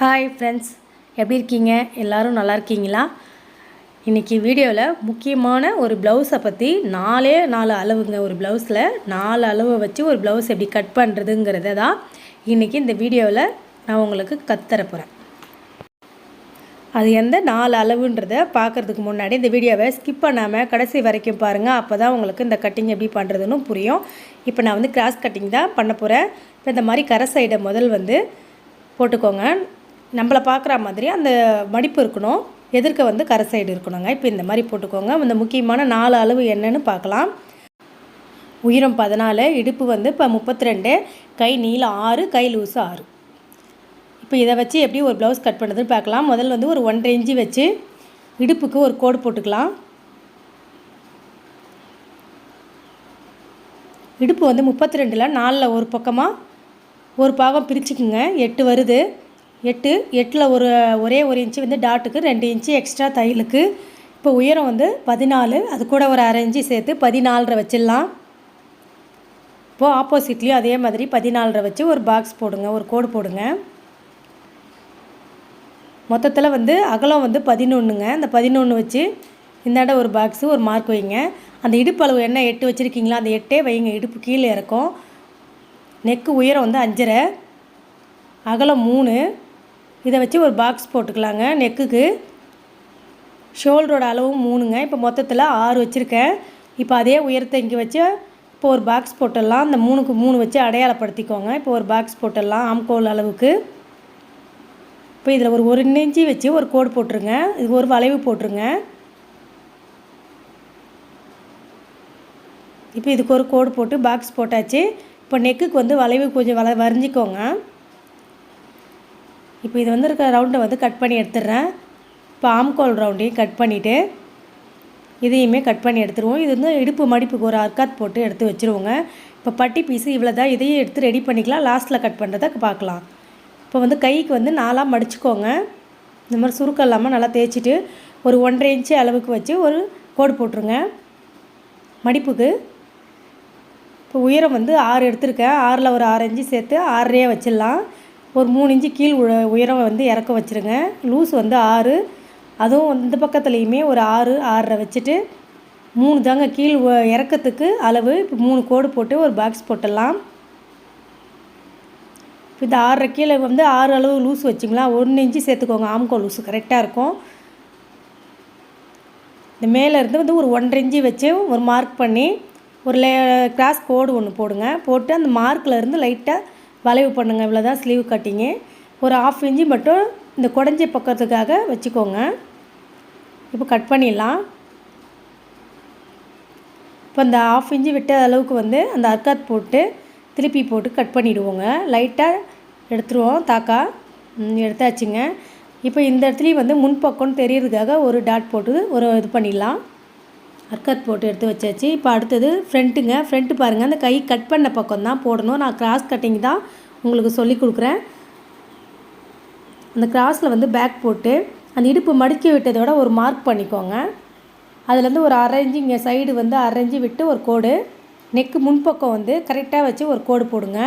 Hi friends எப்படி இருக்கீங்க? எல்லோரும் நல்லா இருக்கீங்களா? இன்றைக்கி வீடியோவில் முக்கியமான ஒரு ப்ளவுஸை பற்றி நாலே நாலு அளவுங்க. ஒரு ப்ளவுஸில் நாலு அளவை வச்சு ஒரு ப்ளவுஸ் எப்படி கட் பண்ணுறதுங்கிறத தான் இன்றைக்கி இந்த வீடியோவில் நான் உங்களுக்கு கற்றுத்தர போகிறேன் அது எந்த நாலு அளவுன்றத பார்க்குறதுக்கு முன்னாடி இந்த வீடியோவை ஸ்கிப் பண்ணாமல் கடைசி வரைக்கும் பாருங்கள் அப்போ தான் உங்களுக்கு இந்த கட்டிங் எப்படி பண்ணுறதுன்னு புரியும். இப்போ நான் வந்து கிராஸ் கட்டிங் தான் பண்ண போகிறேன் இப்போ இந்த மாதிரி கரை சைடை முதல் வந்து போட்டுக்கோங்க. நம்மளை பார்க்குற மாதிரி அந்த மடிப்பு இருக்கணும். எதிர்க்க வந்து கரை சைடு இருக்கணுங்க. இப்போ இந்த மாதிரி போட்டுக்கோங்க. இந்த முக்கியமான நாலு அளவு என்னன்னு பார்க்கலாம் உயரம் பதினாலு இடுப்பு வந்து இப்போ முப்பத்தி ரெண்டு கை நீளம் ஆறு கை லூஸு ஆறு. இப்போ இதை வச்சு எப்படி ஒரு ப்ளவுஸ் கட் பண்ணுறதுன்னு பார்க்கலாம் முதல்ல வந்து ஒரு ஒன்றரை இன்ச்சு வச்சு இடுப்புக்கு ஒரு கோடு போட்டுக்கலாம். இடுப்பு வந்து முப்பத்தி ரெண்டில் நாலில் ஒரு பக்கமாக ஒரு பாகம் பிரிச்சுக்குங்க. எட்டு வருது. எட்டு எட்டில் ஒரு ஒரே ஒரு இன்ச்சு வந்து டாட்டுக்கு ரெண்டு இன்ச்சு எக்ஸ்ட்ரா தையலுக்கு. இப்போ உயரம் வந்து பதினாலு அது கூட ஒரு அரை இன்ச்சு சேர்த்து பதினாலரை வச்சிடலாம். இப்போது ஆப்போசிட்லேயும் அதே மாதிரி பதினாலரை வச்சு ஒரு பாக்ஸ் போடுங்க ஒரு கோடு போடுங்க. மொத்தத்தில் வந்து அகலம் வந்து பதினொன்றுங்க அந்த பதினொன்று வச்சு இந்தாண்ட ஒரு பாக்ஸு ஒரு மார்க் வைங்க. அந்த இடுப்பு அளவு என்ன எட்டு வச்சுருக்கீங்களோ? அந்த எட்டே வைங்க இடுப்பு கீழே இறக்கும். நெக்கு உயரம் வந்து அஞ்சரை. அகலம் மூணு. இதை வச்சு ஒரு பாக்ஸ் போட்டுக்கலாங்க. நெக்குக்கு ஷோல்டரோட அளவும் மூணுங்க. இப்போ மொத்தத்தில் ஆறு வச்சுருக்கேன். இப்போ அதே உயரத்தை இங்கே வச்சு இப்போ ஒரு பாக்ஸ் போட்டுடலாம். அந்த மூணுக்கு மூணு வச்சு அடையாளப்படுத்திக்கோங்க. இப்போ ஒரு பாக்ஸ் போட்டுடலாம் ஆம்கோல் அளவுக்கு. இப்போ இதில் ஒரு ஒரு இன்ச்சி வச்சு ஒரு கோடு போட்டுருங்க. இது ஒரு வளைவு போட்டுருங்க. இப்போ இதுக்கு ஒரு கோடு போட்டு பாக்ஸ் போட்டாச்சு. இப்போ நெக்குக்கு வந்து வளைவு கொஞ்சம் வள வரைஞ்சிக்கோங்க. இப்போ இது வந்து ரவுண்டை வந்து கட் பண்ணி எடுத்துடுறேன். இப்போ ஆம்கோல் ரவுண்டையும் கட் பண்ணிவிட்டு இதையுமே கட் பண்ணி எடுத்துருவோம் இது வந்து இடுப்பு மடிப்புக்கு ஒரு அர்க்காத் போட்டு எடுத்து வச்சுருவோங்க. இப்போ பட்டி பீஸு இவ்வளோ தான் இதையும் எடுத்து ரெடி பண்ணிக்கலாம். லாஸ்ட்டில் கட் பண்ணுறதை பார்க்கலாம். இப்போ வந்து கைக்கு வந்து நாலாக மடிச்சுக்கோங்க. இந்த மாதிரி சுருக்கம் இல்லாமல் நல்லா தேய்ச்சிட்டு ஒரு ஒன்றரை இன்ச்சு அளவுக்கு வச்சு ஒரு கோடு போட்டுருங்க. மடிப்புக்கு இப்போ உயரம் வந்து ஆறு எடுத்திருக்கேன். ஆறில் ஒரு ஆறு இன்ச்சு சேர்த்து ஆறரையே வச்சிடலாம். ஒரு மூணு இன்ச்சு கீழ் உயரம் வந்து இறக்க வச்சுருங்க. லூஸ் வந்து ஆறு. அதுவும் இந்த பக்கத்துலேயுமே ஒரு ஆறு ஆறரை வச்சுட்டு மூணு தாங்க கீழ் இறக்கத்துக்கு அளவு. இப்போ மூணு கோடு போட்டு ஒரு பாக்ஸ் போட்டுடலாம். இப்போ இந்த ஆறரை கீழே வந்து ஆறு அளவு லூஸ் வச்சிங்களா? ஒன்று இன்ச்சு சேர்த்துக்கோங்க. ஆம்கோ லூஸு கரெக்டாக இருக்கும். இந்த மேலேருந்து வந்து ஒரு ஒன்றரை இன்ச்சு வச்சு ஒரு மார்க் பண்ணி ஒரு லே கிராஸ் கோடு ஒன்று போடுங்க. போட்டு அந்த மார்க்கில் இருந்து லைட்டாக வளைவு பண்ணுங்கள் இவ்வளோ தான் ஸ்லீவ் கட்டிங்கு ஒரு ஆஃப் இன்ச்சு மட்டும் இந்த குடஞ்சி பக்கத்துக்காக வச்சுக்கோங்க. இப்போ கட் பண்ணிடலாம். இப்போ இந்த ஆஃப் இன்ச்சு விட்ட அளவுக்கு வந்து அந்த அர்க்காத் போட்டு திருப்பி போட்டு கட் பண்ணிவிடுவோங்க லைட்டாக எடுத்துருவோம் தாக்கா. எடுத்தாச்சுங்க. இப்போ இந்த இடத்துலையும் வந்து முன்பக்கம்னு தெரியறதுக்காக ஒரு டாட் போட்டு ஒரு இது பண்ணிடலாம். அர்க்கத் போட்டு எடுத்து வச்சாச்சு. இப்போ அடுத்தது ஃப்ரண்ட்டுங்க ஃப்ரண்ட்டு பாருங்கள் அந்த கை கட் பண்ண பக்கம் தான் போடணும். நான் கிராஸ் கட்டிங் தான் உங்களுக்கு சொல்லி கொடுக்குறேன். அந்த கிராஸில் வந்து பேக் போட்டு அந்த இடுப்பு மடிக்க விட்டதோட ஒரு மார்க் பண்ணிக்கோங்க. அதுலேருந்து ஒரு அரைஞ்சி இங்கே சைடு வந்து அரைஞ்சி விட்டு ஒரு கோடு. நெக்கு முன்பக்கம் வந்து கரெக்டாக வச்சு ஒரு கோடு போடுங்க.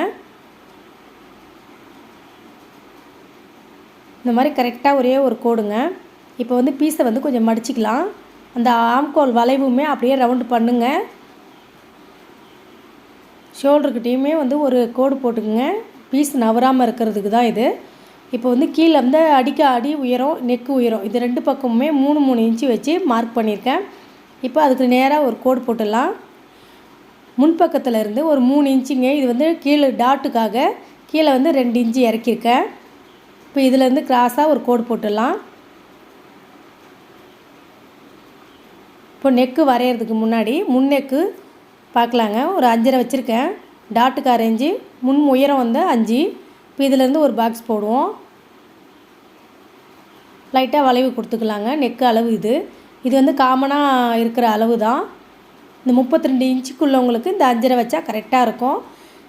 இந்த மாதிரி கரெக்டாக ஒரே ஒரு கோடுங்க. இப்போ வந்து பீஸை வந்து கொஞ்சம் மடிச்சிக்கலாம். அந்த ஆம்கோல் வளைவுமே அப்படியே ரவுண்டு பண்ணுங்க. ஷோல்டருக்கிட்டேயுமே வந்து ஒரு கோடு போட்டுக்குங்க. பீஸ் நவராமல் இருக்கிறதுக்கு தான் இது. இப்போ வந்து கீழே வந்து அடிக்க அடி உயரம் நெக்கு உயரம் இது ரெண்டு பக்கமுமே மூணு மூணு இன்ச்சு வச்சு மார்க் பண்ணியிருக்கேன். இப்போ அதுக்கு நேராக ஒரு கோடு போட்டுடலாம். முன்பக்கத்தில் இருந்து ஒரு மூணு இன்ச்சுங்க. இது வந்து கீழே டாட்டுக்காக கீழே வந்து ரெண்டு இன்ச்சு இறக்கியிருக்கேன். இப்போ இதிலேருந்து கிராஸாக ஒரு கோடு போட்டுடலாம். இப்போ நெக்கு வரைகிறதுக்கு முன்னாடி முன் நெக்கு பார்க்கலாங்க. ஒரு அஞ்சரை வச்சுருக்கேன். டாட்டுக்கு அரைஞ்சி முன் உயரம் வந்து அஞ்சு. இப்போ இதிலேருந்து ஒரு பாக்ஸ் போடுவோம். லைட்டாக வளைவு கொடுத்துக்கலாங்க. நெக்கு அளவு இது. இது வந்து காமனாக இருக்கிற அளவு தான். இந்த முப்பத்தி ரெண்டு இன்ச்சுக்குள்ளவங்களுக்கு இந்த அஞ்சரை வச்சா கரெக்டாக இருக்கும்.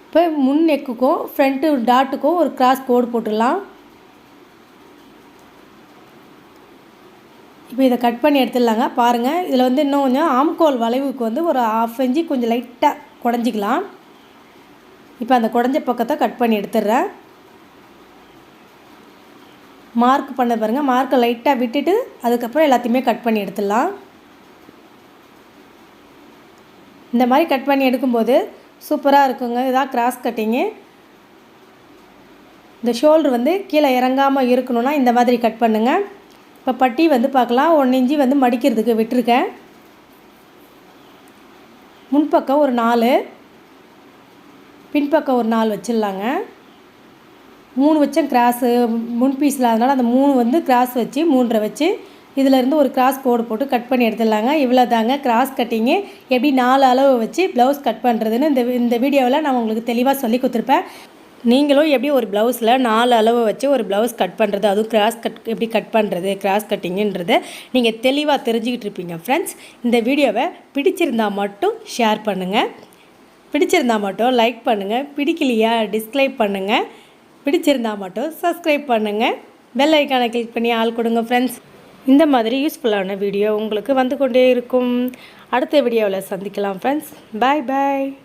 இப்போ முன் நெக்குக்கும் ஃப்ரண்ட்டு டாட்டுக்கும் ஒரு கிராஸ் கோடு போட்டுடலாம். இப்போ இதை கட் பண்ணி எடுத்துடலாங்க. பாருங்கள் இதில் வந்து இன்னும் கொஞ்சம் ஆம்கோல் வளைவுக்கு வந்து ஒரு ஆஃப் இன்ச்சு கொஞ்சம் லைட்டாக குடஞ்சிக்கலாம். இப்போ அந்த குடஞ்ச பக்கத்தை கட் பண்ணி எடுத்துடுறேன். மார்க் பண்ண பாருங்கள் மார்க்கை லைட்டாக விட்டுட்டு அதுக்கப்புறம் எல்லாத்தையுமே கட் பண்ணி எடுத்துடலாம். இந்த மாதிரி கட் பண்ணி எடுக்கும்போது சூப்பராக இருக்குங்க. இதான் கிராஸ் கட்டிங்கு இந்த ஷோல்டர் வந்து கீழே இறங்காமல் இருக்கணும்னா இந்த மாதிரி கட் பண்ணுங்கள் இப்போ பட்டி வந்து பார்க்கலாம். ஒன்று இஞ்சி வந்து மடிக்கிறதுக்கு விட்டுருக்கேன். முன்பக்கம் ஒரு நாலு. பின்பக்கம் ஒரு நாலு வச்சிடலாங்க. மூணு வச்சேன் கிராஸு முன் பீஸில் அதனால் அந்த மூணு வந்து கிராஸ் வச்சு மூன்றரை வச்சு இதிலேருந்து ஒரு கிராஸ் கோடு போட்டு கட் பண்ணி எடுத்துடலாங்க. இவ்வளோ தாங்க கிராஸ் கட்டிங்கு எப்படி நாலு அளவு வச்சு ப்ளவுஸ் கட் பண்ணுறதுன்னு இந்த இந்த வீடியோவில் நான் உங்களுக்கு தெளிவாக சொல்லி கொடுத்துருப்பேன். நீங்களும் எப்படி ஒரு ப்ளவுஸில் நாலு அளவு வச்சு ஒரு ப்ளவுஸ் கட் பண்ணுறது அதுவும் கிராஸ் கட் எப்படி கட் பண்ணுறது கிராஸ் கட்டிங்குன்றதை நீங்கள் தெளிவாக தெரிஞ்சுக்கிட்டு இருப்பீங்க ஃப்ரெண்ட்ஸ் இந்த வீடியோவை பிடிச்சிருந்தா மட்டும் ஷேர் பண்ணுங்கள் பிடிச்சிருந்தா மட்டும் லைக் பண்ணுங்கள் பிடிக்கலையா டிஸ்கிரைப் பண்ணுங்கள் பிடிச்சிருந்தா மட்டும் சப்ஸ்கிரைப் பண்ணுங்கள் பெல் ஐக்கானை கிளிக் பண்ணி ஆள் கொடுங்க ஃப்ரெண்ட்ஸ் இந்த மாதிரி யூஸ்ஃபுல்லான வீடியோ உங்களுக்கு வந்து கொண்டே இருக்கும். அடுத்த வீடியோவில் சந்திக்கலாம் ஃப்ரெண்ட்ஸ் பாய் பாய்